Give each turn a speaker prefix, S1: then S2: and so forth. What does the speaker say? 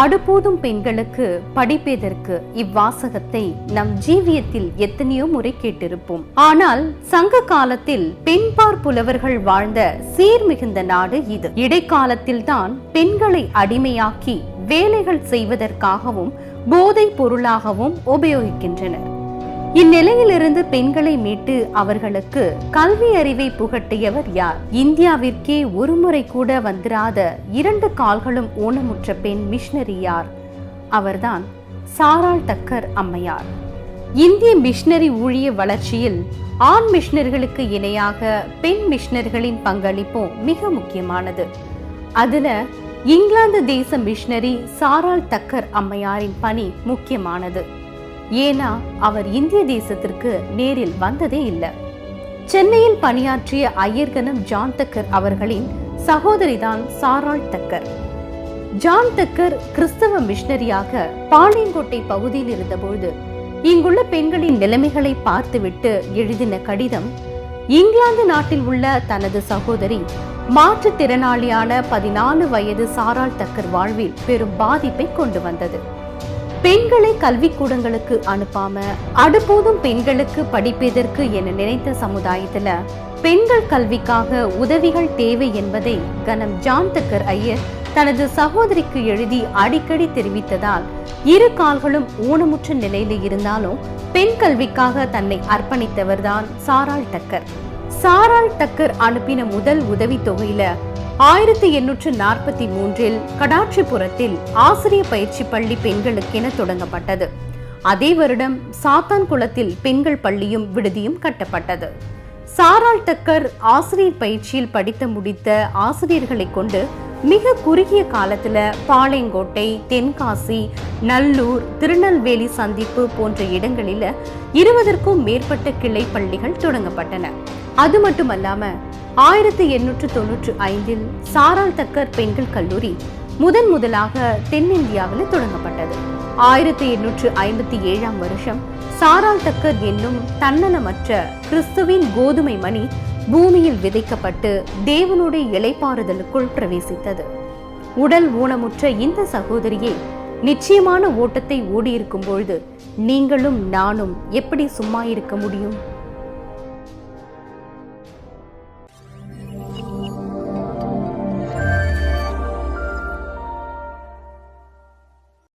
S1: அடுப்போதும் பெண்களுக்கு படிப்பதற்கு இவ்வாசகத்தை நம் ஜீவியத்தில் எத்தனையோ முறை கேட்டிருப்போம். ஆனால் சங்க காலத்தில் பெண்பார் புலவர்கள் வாழ்ந்த சீர்மிகுந்த நாடு இது. இடைக்காலத்தில்தான் பெண்களை அடிமையாக்கி வேலைகள் செய்வதற்காகவும் போதை பொருளாகவும் உபயோகிக்கின்றனர். இந்நிலையிலிருந்து பெண்களை மீட்டு அவர்களுக்கு கல்வி அறிவை புகட்டியவர் யார்? இந்தியாவிற்கே ஒருமுறை கூட வந்திராத இரண்டு கால்களும் ஊனமுற்ற பெண் மிஷினரி யார்? அவர்தான் சாராள் தக்கர் அம்மையார். இந்திய மிஷினரி ஊழிய வளர்ச்சியில் ஆண் மிஷினர்களுக்கு இணையாக பெண் மிஷினர்களின் பங்களிப்பும் மிக முக்கியமானது. அதுல இங்கிலாந்து தேச மிஷினரி சாராள் தக்கர் அம்மையாரின் பணி முக்கியமானது. ஏன்னா அவர் இந்திய தேசத்திற்கு நேரில் வந்ததே இல்லை. சென்னையில் பணியாற்றிய ஐயர்கனம் ஜான் தக்கர் அவர்களின் சகோதரிதான் சாராள் தக்கர். ஜான் தக்கர் கிறிஸ்தவ மிஷனரியாக பாளையங்கோட்டை பகுதியில் இருந்தபொழுது இங்குள்ள பெண்களின் நிலைமைகளை பார்த்துவிட்டு எழுதின கடிதம் இங்கிலாந்து நாட்டில் உள்ள தனது சகோதரி மாற்றுத்திறனாளியான பதினாலு வயது சாராள் தக்கர் வாழ்வில் பெரும் பாதிப்பை கொண்டு வந்தது. பெண்களை கல்விக்கூடங்களுக்கு அனுப்பாம அடுப்போதும் பெண்களுக்கு படிப்பதற்கு என நினைத்த சமுதாயத்துல பெண்கள் கல்விக்காக உதவிகள் தேவை என்பதை கனம் ஜான் தக்கர் ஐயர் தனது சகோதரிக்கு எழுதி அடிக்கடி தெரிவித்ததால் இரு கால்களும் ஊனமுற்ற நிலையில இருந்தாலும் பெண் கல்விக்காக தன்னை அர்ப்பணித்தவர்தான் சாராள் டக்கர். சாராள் டக்கர் அனுப்பின முதல் உதவி தொகையில ஆயிரத்தி எண்ணூற்று நாற்பத்தி மூன்றில் கடாட்சிபுரத்தில் ஆசிரிய பயிற்சி பள்ளி பெண்களுக்கென தொடங்கப்பட்டது. அதே வருடம் சாத்தான் குளத்தில் பெண்கள் பள்ளியும் விடுதியும் கட்டப்பட்டது. சாரால் டக்கர் ஆசிரியர் பயிற்சியில் படித்து முடித்த ஆசிரியர்களை கொண்டு மிக குறுகிய காலத்துல பாளையங்கோட்டை தென்காசி நல்லூர் திருநெல்வேலி சந்திப்பு போன்ற இடங்களில் இருபதற்கும் மேற்பட்ட கிளை பள்ளிகள் தொடங்கப்பட்டன. அது மட்டுமல்லாம ஆயிரத்தி எண்ணூற்று தொன்னூற்று ஐந்தில் சாரால் தக்கர் பெண்கள் கல்லூரி முதன் முதலாக தென்னிந்தியாவில் தொடங்கப்பட்டது. ஆயிரத்தி எண்ணூற்று ஐம்பத்தி ஏழாம் வருஷம் சாரால் தக்கர் என்னும் தன்னலமற்ற கிறிஸ்துவின் கோதுமை மணி பூமியில் விதைக்கப்பட்டு தேவனுடைய இலைப்பாறுதலுக்குள் பிரவேசித்தது. உடல் ஊனமுற்ற இந்த சகோதரியை நிச்சயமான ஓட்டத்தை ஓடியிருக்கும் பொழுது நீங்களும் நானும் எப்படி சும்மா இருக்க முடியும்?